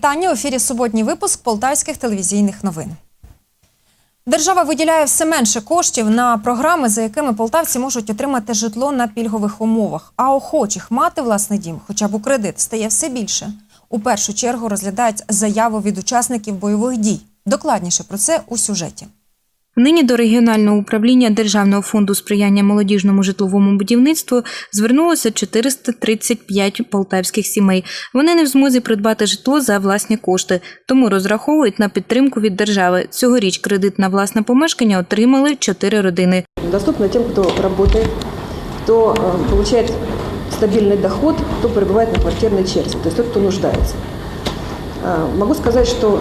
вітання. У ефірі суботній випуск полтавських телевізійних новин. Держава виділяє все менше коштів на програми, за якими полтавці можуть отримати житло на пільгових умовах. А охочих мати власний дім, хоча б у кредит, стає все більше. У першу чергу розглядають заяву від учасників бойових дій. Докладніше про це у сюжеті. Нині до регіонального управління Державного фонду сприяння молодіжному житловому будівництву звернулося 435 полтавських сімей. Вони не в змозі придбати житло за власні кошти, тому розраховують на підтримку від держави. Цьогоріч кредит на власне помешкання отримали чотири родини. доступно тем, кто работает, кто э, получает стабильный доход, кто пребывает на квартирной черте, то есть тот, кто нуждается. Э, Могу сказать, что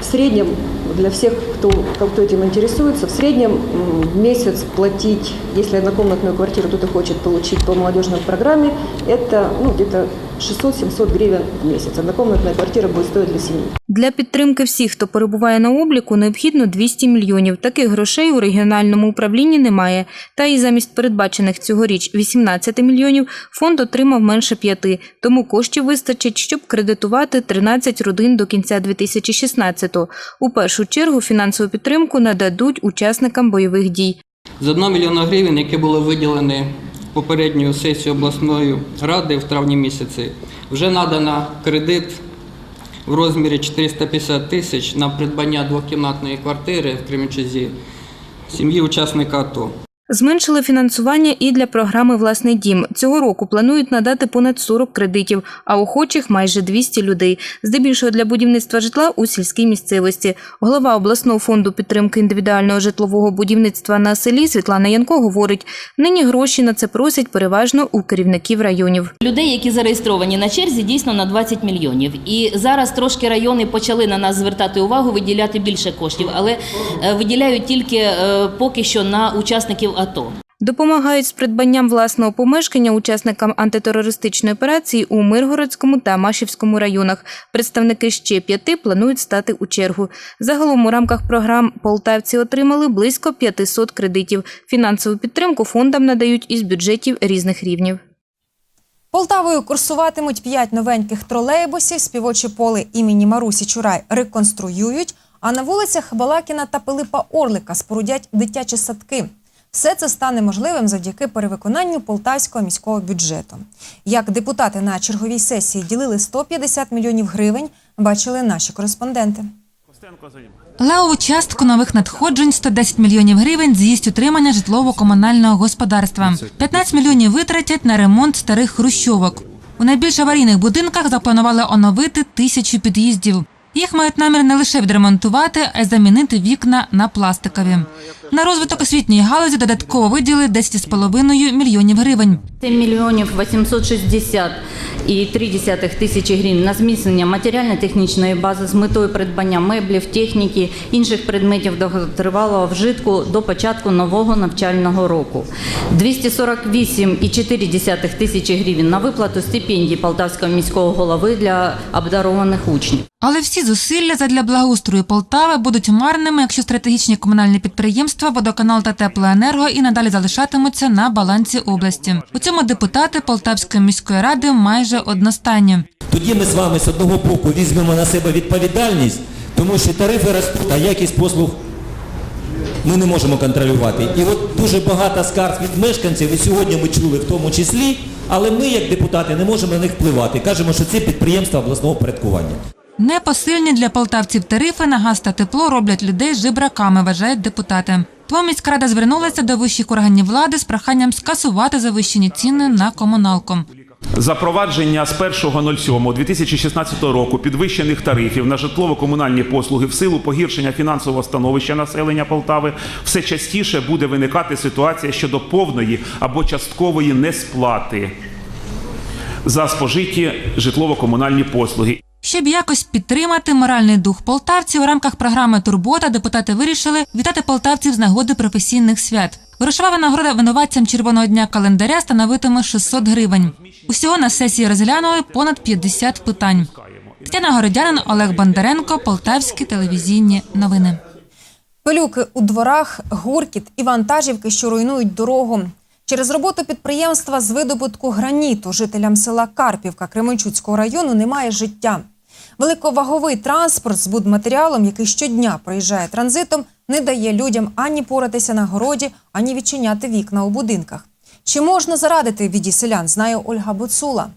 в среднем для всех, кто, кто этим интересуется, в среднем в месяц платить, если однокомнатную квартиру кто-то хочет получить по молодежной программе, это ну, где-то 600-700 гривен в месяц. Однокомнатная квартира будет стоить для семьи. Для підтримки всіх, хто перебуває на обліку, необхідно 200 мільйонів. Таких грошей у регіональному управлінні немає. Та і замість передбачених цьогоріч 18 мільйонів фонд отримав менше п'яти. Тому коштів вистачить, щоб кредитувати 13 родин до кінця 2016-го. У першу чергу фінансову підтримку нададуть учасникам бойових дій. З 1 мільйона гривень, які були виділені попередньою сесією обласної ради в травні місяці, вже надано кредит в розмірі 450 тисяч на придбання двокімнатної квартири в Кременчузі сім'ї учасника АТО. Зменшили фінансування і для програми Власний дім. Цього року планують надати понад 40 кредитів, а охочих майже 200 людей. Здебільшого для будівництва житла у сільській місцевості. Голова обласного фонду підтримки індивідуального житлового будівництва на селі Світлана Янко говорить: нині гроші на це просять переважно у керівників районів. Людей, які зареєстровані на черзі, дійсно на 20 мільйонів. І зараз трошки райони почали на нас звертати увагу, виділяти більше коштів, але е, виділяють тільки е, поки що на учасників АТО. Допомагають з придбанням власного помешкання учасникам антитерористичної операції у Миргородському та Машівському районах. Представники ще п'яти планують стати у чергу. Загалом у рамках програм полтавці отримали близько 500 кредитів. Фінансову підтримку фондам надають із бюджетів різних рівнів. Полтавою курсуватимуть п'ять новеньких тролейбусів. Співочі поле імені Марусі Чурай реконструюють. А на вулицях Балакіна та Пилипа Орлика спорудять дитячі садки. Все це стане можливим завдяки перевиконанню полтавського міського бюджету. Як депутати на черговій сесії ділили 150 мільйонів гривень, бачили наші кореспонденти. Левову частку нових надходжень 110 мільйонів гривень з'їсть утримання житлово-комунального господарства. 15 мільйонів витратять на ремонт старих хрущовок. У найбільш аварійних будинках запланували оновити тисячу під'їздів. Їх мають намір не лише відремонтувати, а й замінити вікна на пластикові. На розвиток освітньої галузі додатково виділили 10,5 мільйонів гривень. 7 мільйонів 860 і 3 тисячі гривень на зміцнення матеріально-технічної бази з метою придбання меблів, техніки, інших предметів довготривалого вжитку до початку нового навчального року. 248,4 тисячі гривень на виплату стипендій Полтавського міського голови для обдарованих учнів. Але всі зусилля задля благоустрою Полтави будуть марними, якщо стратегічні комунальні підприємства, водоканал та теплоенерго і надалі залишатимуться на балансі області. У цьому депутати Полтавської міської ради майже одностайні. Тоді ми з вами з одного боку візьмемо на себе відповідальність, тому що тарифи ростуть, а якість послуг ми не можемо контролювати. І от дуже багато скарг від мешканців, і сьогодні ми чули в тому числі, але ми, як депутати, не можемо на них впливати. Кажемо, що це підприємства обласного впорядкування. Непосильні для полтавців тарифи на газ та тепло роблять людей жебраками, вважають депутати. Тому міська рада звернулася до вищих органів влади з проханням скасувати завищені ціни на комуналку. Запровадження з 1.07.2016 року підвищених тарифів на житлово-комунальні послуги в силу погіршення фінансового становища населення Полтави все частіше буде виникати ситуація щодо повної або часткової несплати за спожиті житлово-комунальні послуги. Щоб якось підтримати моральний дух полтавців у рамках програми Турбота депутати вирішили вітати полтавців з нагоди професійних свят. Грошова винагорода винуватцям червоного дня календаря становитиме 600 гривень. Усього на сесії розглянули понад 50 питань. Тетяна Городянин, Олег Бондаренко, Полтавські телевізійні новини. Пилюки у дворах, гуркіт і вантажівки, що руйнують дорогу. Через роботу підприємства з видобутку граніту жителям села Карпівка Кременчуцького району немає життя. Великоваговий транспорт з будматеріалом, який щодня проїжджає транзитом, не дає людям ані поратися на городі, ані відчиняти вікна у будинках. Чи можна зарадити біді селян, знає Ольга Буцула.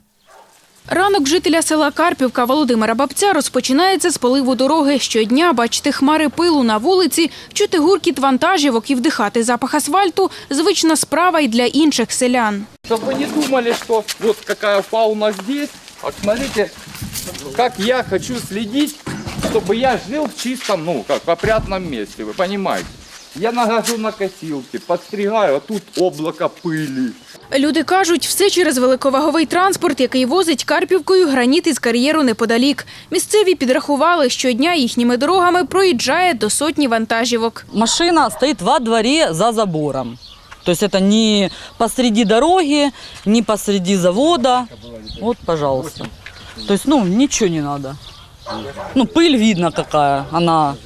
Ранок жителя села Карпівка Володимира Бабця розпочинається з поливу дороги. Щодня бачити хмари пилу на вулиці, чути гуркіт вантажівок і вдихати запах асфальту – звична справа й для інших селян. Чтобы вы не думали, что вот какая фауна здесь. Вот смотрите, как я хочу следить, чтобы я жил в чистом, ну, как опрятном месте, вы понимаете. Я нагожу на косилки, подстригаю, а тут облако пыли. Люди кажуть, все через великоваговий транспорт, який возить Карпівкою граніт із кар'єру неподалік. Місцеві підрахували, щодня їхніми дорогами проїжджає до сотні вантажівок. Машина стоит во дворе за забором. То есть это не посреди дороги, не посреди завода. Вот, пожалуйста. То есть, ну, ничего не надо. Ну, пыль видно какая. Она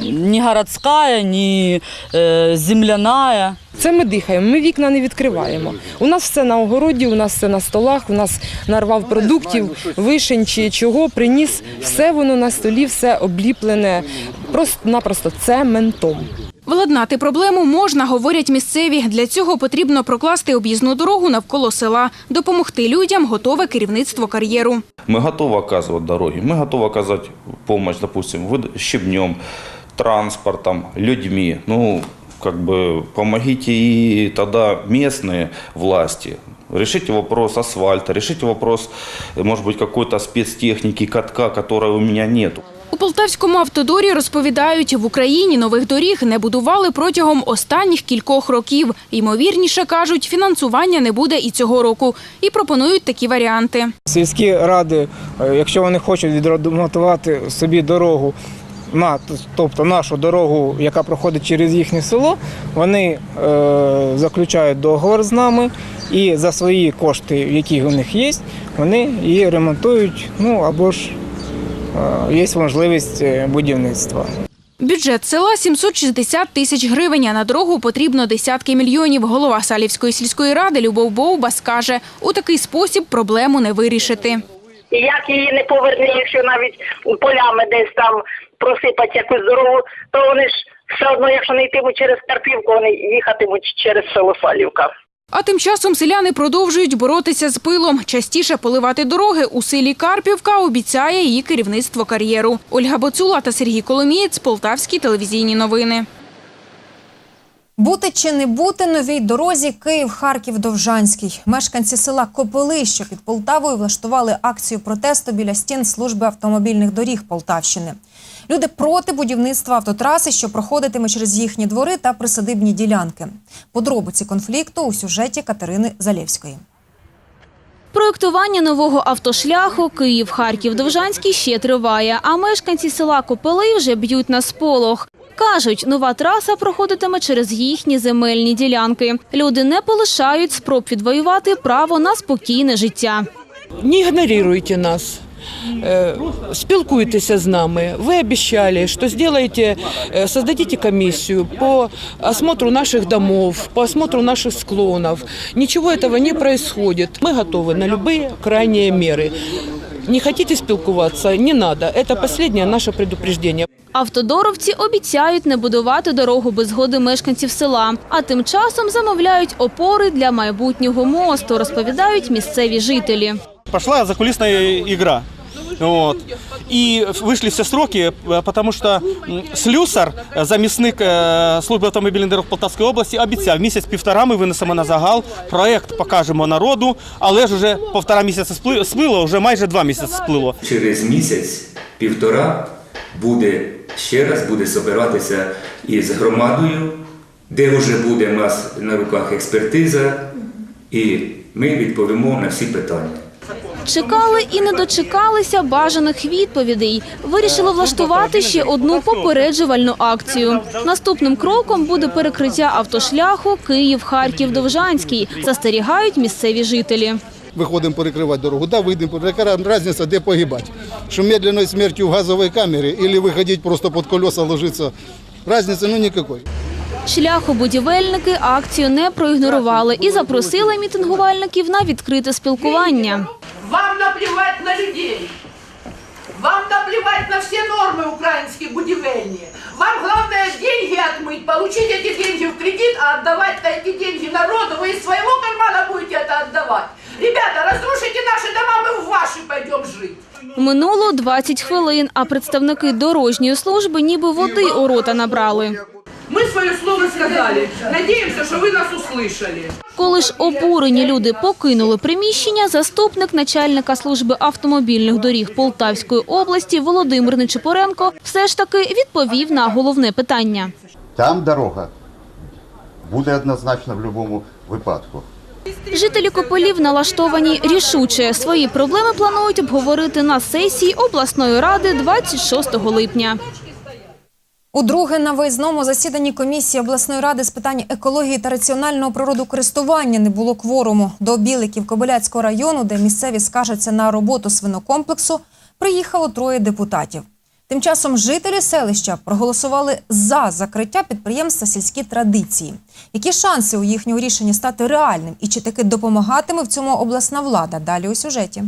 не городская, не э, земляная. Це ми дихаємо, ми вікна не відкриваємо. У нас все на огороді, у нас все на столах, у нас нарвав продуктів, вишень чи чого, приніс, все воно на столі, все обліплене просто-напросто цементом. Владнати проблему можна, говорять місцеві. Для цього потрібно прокласти об'їзну дорогу навколо села. Допомогти людям готове керівництво кар'єру. Мы готовы оказывать дороги, мы готовы оказать помощь, допустим, выд- щебнем, транспортом, людьми. Ну, как бы помогите и тогда местные власти. Решите вопрос асфальта, решите вопрос, может быть, какой-то спецтехники, катка, которой у меня нету. У Полтавському автодорі розповідають, в Україні нових доріг не будували протягом останніх кількох років. Ймовірніше, кажуть, фінансування не буде і цього року. І пропонують такі варіанти. Сільські ради, е, якщо вони хочуть відремонтувати собі дорогу, на, тобто нашу дорогу, яка проходить через їхнє село, вони е, заключають договор з нами і за свої кошти, які у них є, вони її ремонтують, ну або ж є можливість е, будівництва. Бюджет села 760 тисяч гривень, а на дорогу потрібно десятки мільйонів. Голова Салівської сільської ради Любов Бовбас каже, у такий спосіб проблему не вирішити. І як її не поверне, якщо навіть полями десь там просипать якусь дорогу, то вони ж все одно, якщо не йтимуть через Карпівку, вони їхатимуть через село Салівка. А тим часом селяни продовжують боротися з пилом. Частіше поливати дороги у селі Карпівка обіцяє її керівництво кар'єру. Ольга Боцула та Сергій Коломієць, Полтавські телевізійні новини. Бути чи не бути новій дорозі Київ-Харків-Довжанський. Мешканці села Копили, що під Полтавою, влаштували акцію протесту біля стін служби автомобільних доріг Полтавщини. Люди проти будівництва автотраси, що проходитиме через їхні двори та присадибні ділянки. Подробиці конфлікту у сюжеті Катерини Залєвської. Проєктування нового автошляху Київ-Харків-Довжанський ще триває, а мешканці села Копили вже б'ють на сполох. Кажуть, нова траса проходитиме через їхні земельні ділянки. Люди не полишають спроб відвоювати право на спокійне життя. Не ігноруйте нас. Е, Спілкуйтеся з нами. Ви обіцяли, що зробите, е, создадите комісію по осмотру наших домов, по осмотру наших склонов. Ничего этого не происходит. Мы готовы на любые крайние меры. Не хотите спілкуватися? Не надо. Это последнее наше предупреждение. Автодоровці обіцяють не будувати дорогу без згоди мешканців села, а тим часом замовляють опори для майбутнього мосту, розповідають місцеві жителі. Пошла закулисная игра. Вот. И вышли все сроки, э, потому что м, слюсар, э, замісник э, служби автомобільних дорог Полтавської області, обіцяв місяць-півтора ми винесемо на загал, проект покажемо народу, але ж уже півтора місяця спли- сплило, вже майже два місяці сплило. Через місяць, півтора, буде ще раз буде собиратися із громадою, де вже буде у нас на руках експертиза, і ми відповімо на всі питання. Чекали і не дочекалися бажаних відповідей. Вирішили влаштувати ще одну попереджувальну акцію. Наступним кроком буде перекриття автошляху Київ-Харків-Довжанський, застерігають місцеві жителі. Виходимо перекривати дорогу. Да, вийдемо, яка різниця, де погибати? Що медленною смертю в газовій камері, або виходити просто під колеса ложитися. Різниці ну ніякої. Шляхобудівельники акцію не проігнорували і запросили мітингувальників на відкрите спілкування. Вам наплевать на людей. Вам наплевать на все нормы украинские будивельни. Вам главное деньги отмыть, получить эти деньги в кредит, а отдавать-то эти деньги народу. Вы из своего кармана будете это отдавать. Ребята, разрушите наши дома, мы в ваши пойдем жить. Минуло 20 хвилин, а представники дорожньої служби ніби води у рота набрали. Мы свое слово сказали. Надеемся, что вы нас услышали. Коли ж обурені люди покинули приміщення, заступник начальника служби автомобільних доріг Полтавської області Володимир Нечипоренко все ж таки відповів на головне питання. Там дорога буде однозначно в будь-якому випадку. Жителі Кополів налаштовані рішуче. Свої проблеми планують обговорити на сесії обласної ради 26 липня. Удруге на виїзному засіданні комісії обласної ради з питань екології та раціонального природокористування не було кворуму. До Біликів Кобиляцького району, де місцеві скаржаться на роботу свинокомплексу, приїхало троє депутатів. Тим часом жителі селища проголосували за закриття підприємства сільські традиції. Які шанси у їхнього рішення стати реальним і чи таки допомагатиме в цьому обласна влада? Далі у сюжеті.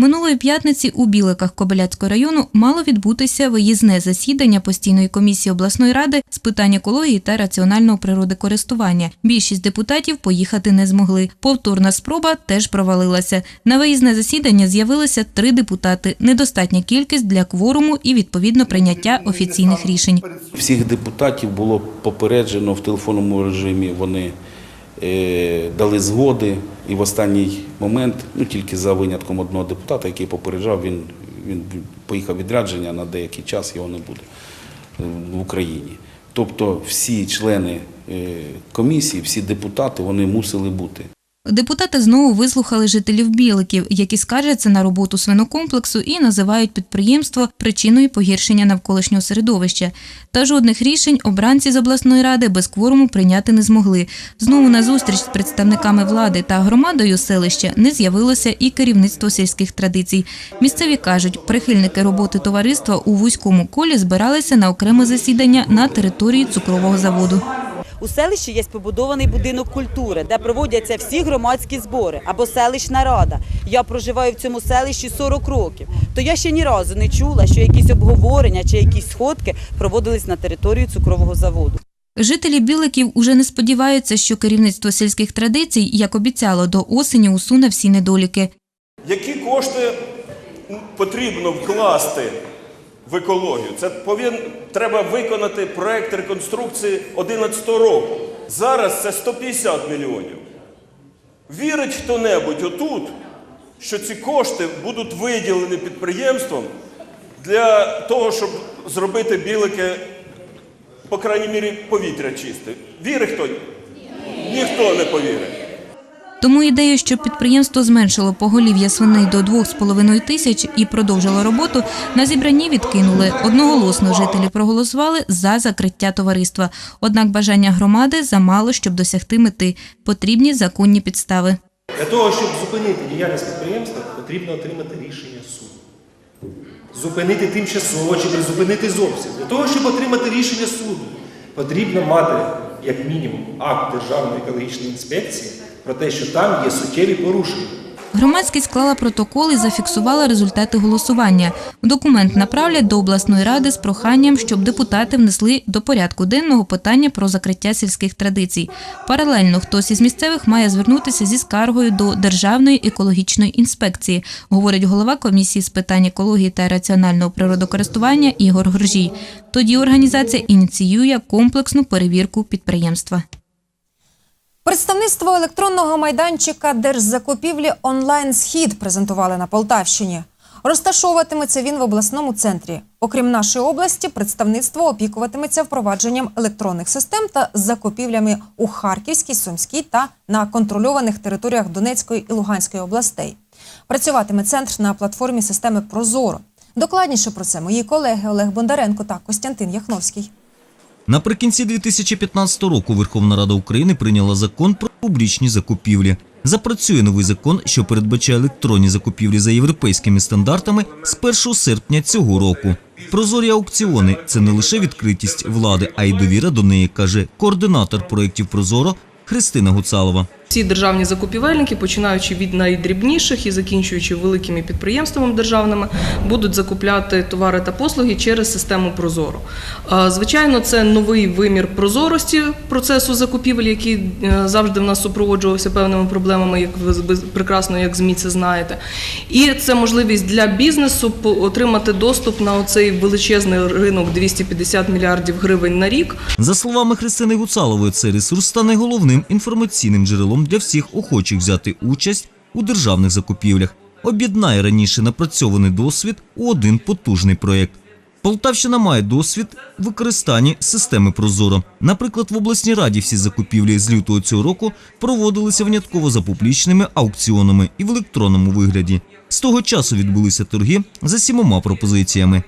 Минулої п'ятниці у Біликах Кобиляцького району мало відбутися виїзне засідання постійної комісії обласної ради з питань екології та раціонального природокористування. Більшість депутатів поїхати не змогли. Повторна спроба теж провалилася. На виїзне засідання з'явилися три депутати. Недостатня кількість для кворуму і відповідно прийняття офіційних рішень. Всіх депутатів було попереджено в телефонному режимі. Вони дали згоди, і в останній момент, ну тільки за винятком одного депутата, який попереджав, він, він поїхав відрядження на деякий час, його не буде е, в Україні. Тобто всі члени е, комісії, всі депутати, вони мусили бути. Депутати знову вислухали жителів Біликів, які скаржаться на роботу свинокомплексу і називають підприємство причиною погіршення навколишнього середовища. Та жодних рішень обранці з обласної ради без кворуму прийняти не змогли. Знову на зустріч з представниками влади та громадою селища не з'явилося і керівництво сільських традицій. Місцеві кажуть, прихильники роботи товариства у вузькому колі збиралися на окреме засідання на території цукрового заводу. У селищі є побудований будинок культури, де проводяться всі громадські збори або селищна рада. Я проживаю в цьому селищі 40 років. То я ще ні разу не чула, що якісь обговорення чи якісь сходки проводились на території цукрового заводу. Жителі Біликів уже не сподіваються, що керівництво сільських традицій, як обіцяло, до осені усуне всі недоліки. Які кошти потрібно вкласти в екологію? Це повин, треба виконати проект реконструкції 11 року. Зараз це 150 мільйонів. Вірить хто-небудь отут, що ці кошти будуть виділені підприємством для того, щоб зробити білики, по крайній мірі, повітря чисте. Вірить хто? Ніхто не повірить. Тому ідею, щоб підприємство зменшило поголів'я свиней до 2,5 тисяч і продовжило роботу, на зібранні відкинули. Одноголосно жителі проголосували за закриття товариства. Однак бажання громади замало, щоб досягти мети. Потрібні законні підстави. Для того, щоб зупинити діяльність підприємства, потрібно отримати рішення суду. Зупинити тимчасово чи призупинити зовсім. Для того, щоб отримати рішення суду, потрібно мати, як мінімум, акт Державної екологічної інспекції про те, що там є суттєві порушення. Громадськість склала протокол і зафіксувала результати голосування. Документ направлять до обласної ради з проханням, щоб депутати внесли до порядку денного питання про закриття сільських традицій. Паралельно хтось із місцевих має звернутися зі скаргою до Державної екологічної інспекції, говорить голова комісії з питань екології та раціонального природокористування Ігор Гржій. Тоді організація ініціює комплексну перевірку підприємства. Представництво електронного майданчика Держзакупівлі онлайн схід презентували на Полтавщині. Розташовуватиметься він в обласному центрі. Окрім нашої області, представництво опікуватиметься впровадженням електронних систем та закупівлями у Харківській, Сумській та на контрольованих територіях Донецької і Луганської областей. Працюватиме центр на платформі системи Прозоро. Докладніше про це мої колеги Олег Бондаренко та Костянтин Яхновський. Наприкінці 2015 року Верховна Рада України прийняла закон про публічні закупівлі. Запрацює новий закон, що передбачає електронні закупівлі за європейськими стандартами з 1 серпня цього року. Прозорі аукціони це не лише відкритість влади, а й довіра до неї, каже координатор проєктів Прозоро Христина Гуцалова. Всі державні закупівельники, починаючи від найдрібніших і закінчуючи великими підприємствами державними, будуть закупляти товари та послуги через систему Прозоро. Звичайно, це новий вимір прозорості процесу закупівель, який е, завжди в нас супроводжувався певними проблемами, як ви прекрасно як ЗМІ це знаєте. І це можливість для бізнесу отримати доступ на оцей величезний ринок 250 мільярдів гривень на рік. За словами Христини Гуцалової, цей ресурс стане головним інформаційним джерелом для всіх охочих взяти участь у державних закупівлях, об'єднає раніше напрацьований досвід у один потужний проєкт. Полтавщина має досвід в використанні системи Прозоро. Наприклад, в обласній раді всі закупівлі з лютого цього року проводилися винятково за публічними аукціонами і в електронному вигляді. З того часу відбулися торги за сімома пропозиціями.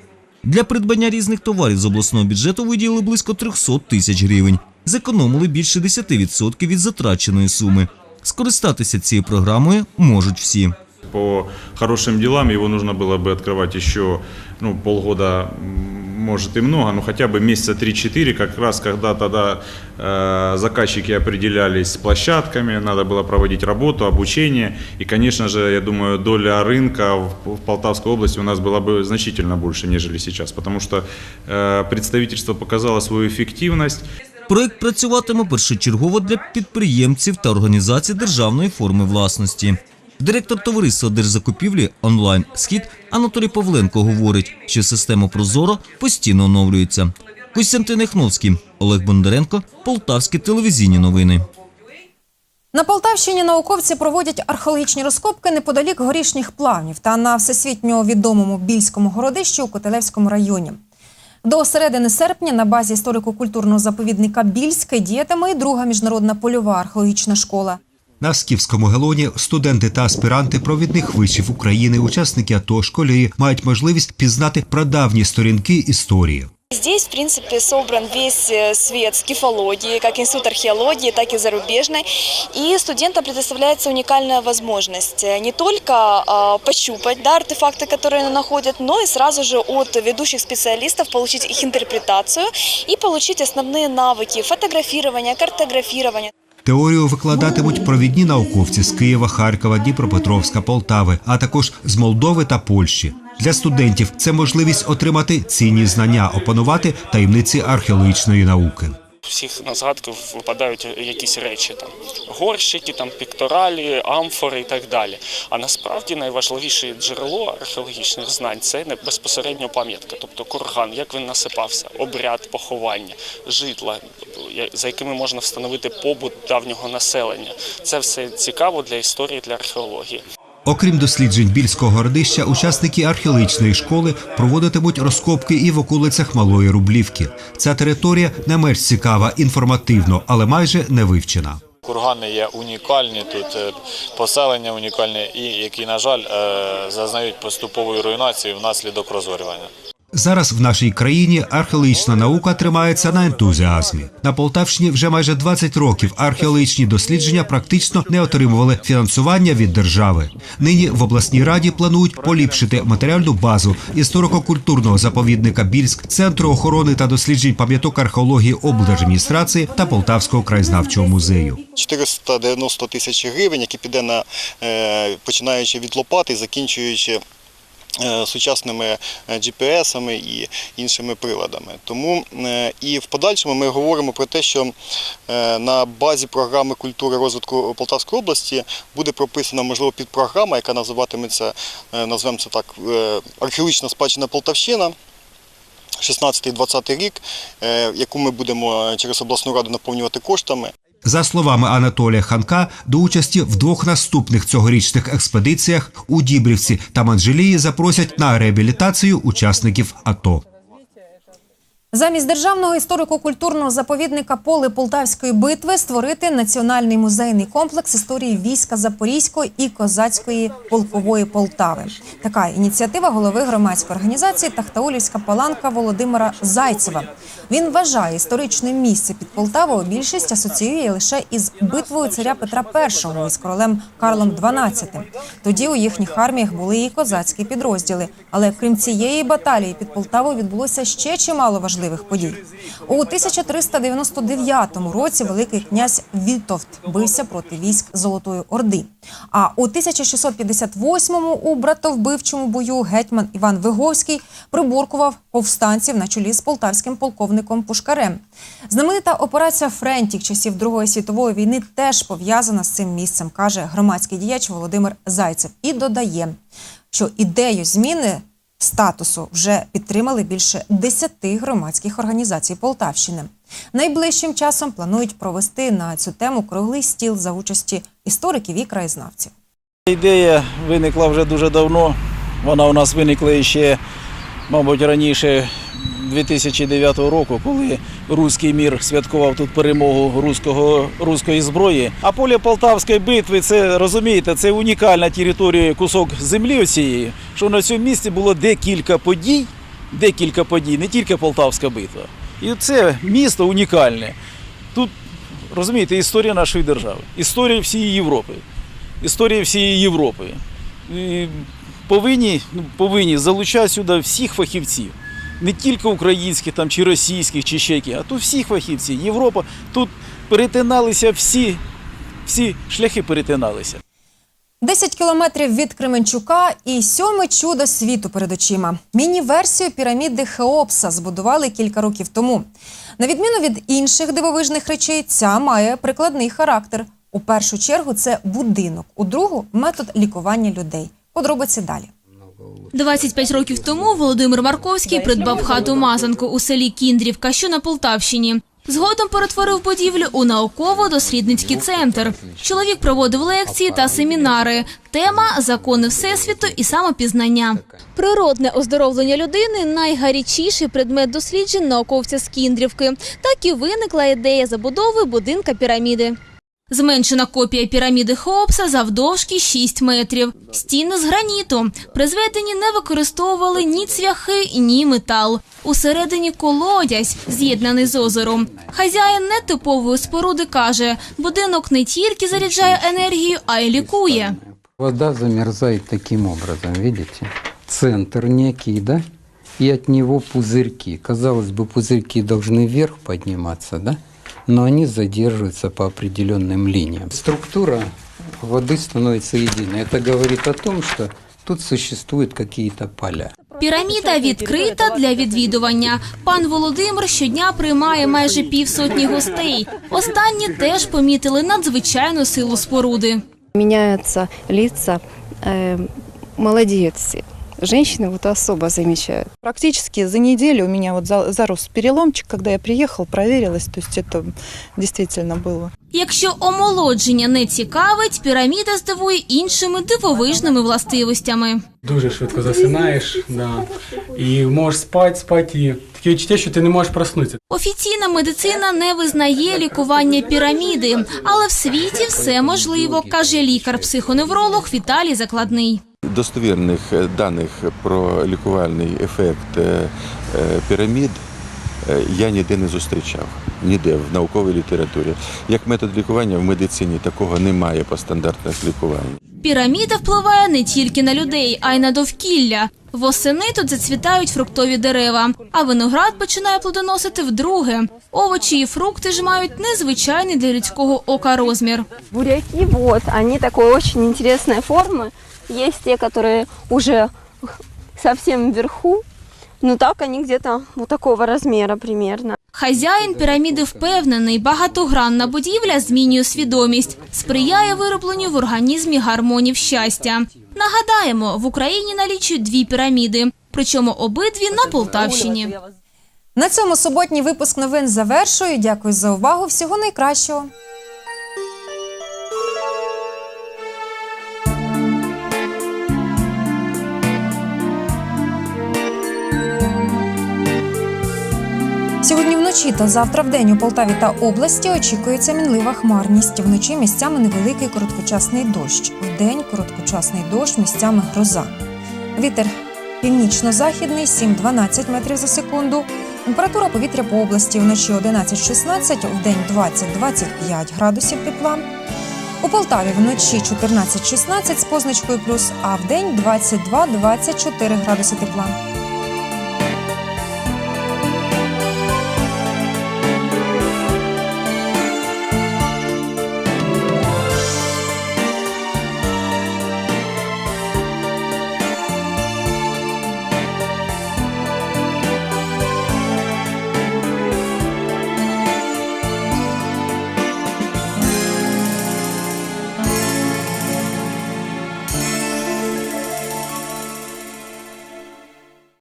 Для придбання різних товарів з обласного бюджету виділили близько 300 тисяч гривень Зекономили більше 10% від затраченої суми. Скористатися цією програмою можуть всі. По хорошим делам его нужно было бы открывать еще ну, полгода, м, может и много, но хотя бы месяца 3-4, как раз когда тогда э, заказчики определялись с площадками, надо было проводить работу, обучение. И, конечно же, я думаю, доля рынка в, в Полтавской области у нас была бы значительно больше, нежели сейчас, потому что э, представительство показало свою эффективность. Проект працюватиме першочергово для підприємців та організацій державної форми власності. Директор товариства держзакупівлі онлайн Схід Анатолій Павленко говорить, що система Прозоро постійно оновлюється. Костянтин Яхновський, Олег Бондаренко, Полтавські телевізійні новини. На Полтавщині науковці проводять археологічні розкопки неподалік горішніх плавнів та на всесвітньо відомому Більському городищі у Котелевському районі. До середини серпня на базі історико-культурного заповідника Більське діятиме і друга міжнародна польова археологічна школа. На Скіфському гелоні студенти та аспіранти провідних вишів України, учасники АТО, школярі мають можливість пізнати прадавні сторінки історії. Здесь, в принципе, собран весь э, свет скифологии, как институт археологии, так и зарубежной. И студентам предоставляется уникальная возможность э, не только э, пощупать да, артефакты, которые они находят, но и сразу же от ведущих специалистов получить их интерпретацию и получить основные навыки фотографирования, картографирования. Теорію викладатимуть провідні науковці з Києва, Харкова, Дніпропетровська, Полтави, а також з Молдови та Польщі. Для студентів це можливість отримати цінні знання, опанувати таємниці археологічної науки. всіх на згадку випадають якісь речі там горщики, там пікторалі, амфори і так далі. А насправді найважливіше джерело археологічних знань це безпосередньо пам'ятка, тобто курган, як він насипався, обряд поховання, житла, за якими можна встановити побут давнього населення. Це все цікаво для історії, для археології. Окрім досліджень більського городища, учасники археологічної школи проводитимуть розкопки і в околицях Малої Рублівки. Ця територія не менш цікава інформативно, але майже не вивчена. Кургани є унікальні тут, е, поселення унікальне, і які, на жаль, е, зазнають поступової руйнації внаслідок розорювання. Зараз в нашій країні археологічна наука тримається на ентузіазмі. На Полтавщині вже майже 20 років археологічні дослідження практично не отримували фінансування від держави. Нині в обласній раді планують поліпшити матеріальну базу історико-культурного заповідника Більськ, центру охорони та досліджень пам'яток археології облдержадміністрації та Полтавського краєзнавчого музею. 490 тисяч гривень, які піде на е, починаючи від лопати, закінчуючи сучасними е, GPS-ами і іншими приладами. Тому е, і в подальшому ми говоримо про те, що е, на базі програми культури розвитку Полтавської області буде прописана можливо підпрограма, яка називатиметься, е, назвемо це так, е, археологічна спадщина Полтавщина. 16-20 рік, е, яку ми будемо через обласну раду наповнювати коштами. За словами Анатолія Ханка, до участі в двох наступних цьогорічних експедиціях у Дібрівці та Манжелії запросять на реабілітацію учасників АТО. Замість державного історико-культурного заповідника поле Полтавської битви створити національний музейний комплекс історії війська Запорізької і козацької полкової Полтави. Така ініціатива голови громадської організації Тахтаулівська паланка Володимира Зайцева. Він вважає історичне місце під Полтавою більшість асоціює лише із битвою царя Петра І із королем Карлом XII. Тоді у їхніх арміях були і козацькі підрозділи. Але крім цієї баталії, під Полтавою відбулося ще чимало важливих важливих подій. У 1399 році Великий князь Вітовт бився проти військ Золотої Орди. А у 1658-му у братовбивчому бою гетьман Іван Виговський приборкував повстанців на чолі з полтавським полковником Пушкарем. Знаменита операція Френтік часів Другої світової війни теж пов'язана з цим місцем, каже громадський діяч Володимир Зайцев. І додає, що ідею зміни статусу вже підтримали більше десяти громадських організацій Полтавщини. Найближчим часом планують провести на цю тему круглий стіл за участі істориків і краєзнавців. Ідея виникла вже дуже давно. Вона у нас виникла ще, мабуть, раніше 2009 року, коли руський мір святкував тут перемогу руського, руської зброї. А поле Полтавської битви, це розумієте, це унікальна територія, кусок землі оцієї, що на цьому місці було декілька подій, декілька подій, не тільки Полтавська битва. І це місто унікальне. Тут, розумієте, історія нашої держави, історія всієї Європи історія всієї Європи. І повинні, ну, повинні залучати сюди всіх фахівців. Не тільки українських там, чи російських, чи ще які, а тут всіх фахівців. Європа, тут перетиналися всі, всі шляхи перетиналися. 10 кілометрів від Кременчука і сьоме чудо світу перед очима. Міні-версію піраміди Хеопса збудували кілька років тому. На відміну від інших дивовижних речей, ця має прикладний характер. У першу чергу це будинок, у другу метод лікування людей. Подробиці далі. 25 років тому Володимир Марковський придбав хату Мазанку у селі Кіндрівка, що на Полтавщині. Згодом перетворив будівлю у науково-дослідницький центр. Чоловік проводив лекції та семінари. Тема закони всесвіту і самопізнання. Природне оздоровлення людини найгарячіший предмет досліджень науковця з Кіндрівки. Так і виникла ідея забудови будинка піраміди. Зменшена копія піраміди Хоопса завдовжки 6 метрів. Стіни з граніту. При зведенні не використовували ні цвяхи, ні метал. Усередині колодязь, з'єднаний з озером. Хазяїн нетипової споруди каже, будинок не тільки заряджає енергію, а й лікує. Вода замерзает таким образом, видите? Центр некий, да? И от него пузырьки. Казалось бы, пузырьки должны вверх подниматься, да? Но они задерживаются по определенным линиям. Структура воды становится единой. Это говорит о том, что тут существуют какие-то поля. Піраміда відкрита для відвідування. Пан Володимир щодня приймає майже півсотні гостей. Останні теж помітили надзвичайну силу споруди. Меняются лица, э, молодеют все. Женщины вот особо замечают. Практически за неделю у меня вот за- зарос переломчик, когда я приехал, проверилась, то есть это действительно было. Якщо омолодження не цікавить, піраміда здивує іншими дивовижними властивостями. Дуже швидко засинаєш, да. і можеш спати, спати, і таке відчуття, що ти не можеш проснутися. Офіційна медицина не визнає лікування піраміди, але в світі все можливо, каже лікар-психоневролог Віталій Закладний. достовірних е, даних про лікувальний ефект е, е, пірамід я ніде не зустрічав, ніде в науковій літературі. Як метод лікування в медицині такого немає по стандартних лікувань. Піраміда впливає не тільки на людей, а й на довкілля. Восени тут зацвітають фруктові дерева, а виноград починає плодоносити вдруге. Овочі і фрукти ж мають незвичайний для людського ока розмір. Буряки, вот, они такой очень интересной формы. Есть те, которые уже совсем вверху, но так они где-то вот такого размера примерно. Хазяїн піраміди впевнений, багатогранна будівля змінює свідомість, сприяє виробленню в організмі гармонів щастя. Нагадаємо, в Україні налічують дві піраміди, причому обидві на Полтавщині. На цьому суботній випуск новин завершую. Дякую за увагу. Всього найкращого. Вночі та завтра вдень у Полтаві та області очікується мінлива хмарність. Вночі місцями невеликий короткочасний дощ. Вдень короткочасний дощ, місцями гроза. Вітер північно-західний 7-12 метрів за секунду. Температура повітря по області вночі 11-16, вдень 20-25 градусів тепла. У Полтаві вночі 14-16 з позначкою плюс, а вдень 22-24 градуси тепла.